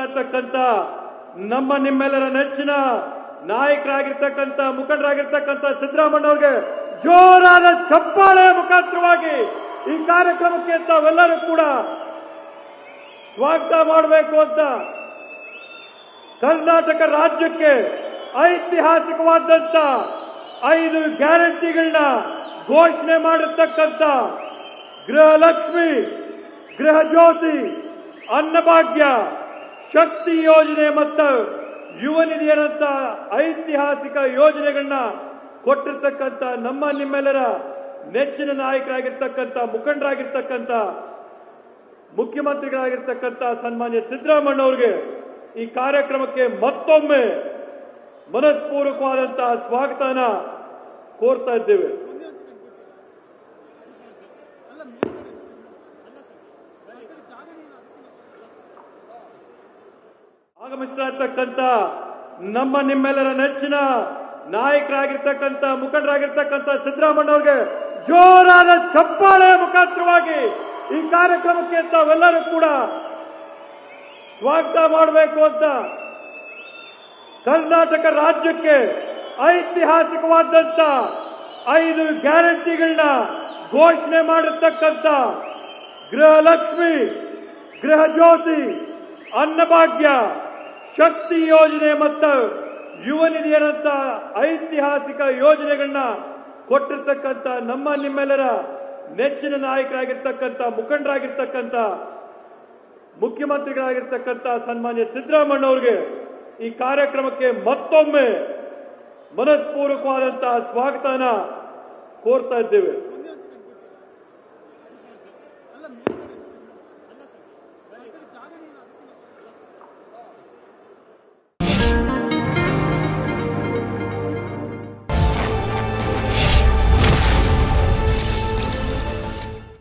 ಆಗಮಿಸ್ತಾ ನಮ್ಮ ನಿಮ್ಮೆಲ್ಲರ ನೆಚ್ಚಿನ ನಾಯಕರಾಗಿರ್ತಕ್ಕಂಥ, ಮುಖಂಡರಾಗಿರ್ತಕ್ಕಂಥ ಸಿದ್ದರಾಮಣ್ಣವ್ರಿಗೆ ಜೋರಾದ ಚಪ್ಪಾಳೆ ಮುಖಾಂತರವಾಗಿ ಈ ಕಾರ್ಯಕ್ರಮಕ್ಕೆ ತಾವೆಲ್ಲರೂ ಕೂಡ ಸ್ವಾಗತ ಮಾಡಬೇಕು ಅಂತ ಕರ್ನಾಟಕ ರಾಜ್ಯಕ್ಕೆ ಐತಿಹಾಸಿಕವಾದಂತ ಐದು ಗ್ಯಾರಂಟಿಗಳನ್ನ ಘೋಷಣೆ ಮಾಡಿರ್ತಕ್ಕಂಥ ಗೃಹಲಕ್ಷ್ಮಿ ಗೃಹ ಜ್ಯೋತಿ ಅನ್ನಭಾಗ್ಯ ಶಕ್ತಿ ಯೋಜನೆ ಮತ್ತು ಯುವ ಐತಿಹಾಸಿಕ ಯೋಜನೆಗಳನ್ನ ಕೊಟ್ಟಿರ್ತಕ್ಕಂಥ ನಮ್ಮ ನಿಮ್ಮೆಲ್ಲರ ನೆಚ್ಚಿನ ನಾಯಕರಾಗಿರ್ತಕ್ಕಂಥ, ಮುಖಂಡರಾಗಿರ್ತಕ್ಕಂಥ, ಮುಖ್ಯಮಂತ್ರಿಗಳಾಗಿರ್ತಕ್ಕಂಥ ಸನ್ಮಾನ್ಯ ಸಿದ್ದರಾಮಣ್ಣವ್ರಿಗೆ ಈ ಕಾರ್ಯಕ್ರಮಕ್ಕೆ ಮತ್ತೊಮ್ಮೆ ಮನಸ್ಪೂರ್ವಕವಾದಂತಹ ಸ್ವಾಗತನ ಕೋರ್ತಾ ಇದ್ದೇವೆ. ಆಗಮಿಸ್ತಾ ಇರ್ತಕ್ಕಂಥ ನಮ್ಮ ನಿಮ್ಮೆಲ್ಲರ ನೆಚ್ಚಿನ ನಾಯಕರಾಗಿರ್ತಕ್ಕಂಥ, ಮುಖಂಡರಾಗಿರ್ತಕ್ಕಂಥ ಸಿದ್ದರಾಮಣ್ಣವ್ರಿಗೆ ಜೋರಾದ ಚಪ್ಪಾಳೆ ಮುಖಾಂತರವಾಗಿ ಈ ಕಾರ್ಯಕ್ರಮಕ್ಕೆ ತಾವೆಲ್ಲರೂ ಕೂಡ ಸ್ವಾಗತ ಮಾಡಬೇಕು ಅಂತ ಕರ್ನಾಟಕ ರಾಜ್ಯಕ್ಕೆ ಐತಿಹಾಸಿಕವಾದಂತ ಐದು ಗ್ಯಾರಂಟಿಗಳನ್ನ ಘೋಷಣೆ ಮಾಡಿರ್ತಕ್ಕಂಥ ಗೃಹಲಕ್ಷ್ಮಿ ಗೃಹ ಜ್ಯೋತಿ ಅನ್ನಭಾಗ್ಯ ಶಕ್ತಿ ಯೋಜನೆ ಮತ್ತು ಯುವ ನಿಧಿಯರಂತ ಐತಿಹಾಸಿಕ ಯೋಜನೆಗಳನ್ನ ಕೊಟ್ಟಿರ್ತಕ್ಕಂಥ ನಮ್ಮ ನಿಮ್ಮೆಲ್ಲರ ನೆಚ್ಚಿನ ನಾಯಕರಾಗಿರ್ತಕ್ಕಂಥ, ಮುಖಂಡರಾಗಿರ್ತಕ್ಕಂಥ, ಮುಖ್ಯಮಂತ್ರಿಗಳಾಗಿರ್ತಕ್ಕಂಥ ಸನ್ಮಾನ್ಯ ಸಿದ್ದರಾಮಣ್ಣವ್ರಿಗೆ ಈ ಕಾರ್ಯಕ್ರಮಕ್ಕೆ ಮತ್ತೊಮ್ಮೆ ಮನಸ್ಪೂರ್ವಕವಾದಂತಹ ಸ್ವಾಗತನ ಕೋರ್ತಾ ಇದ್ದೇವೆ.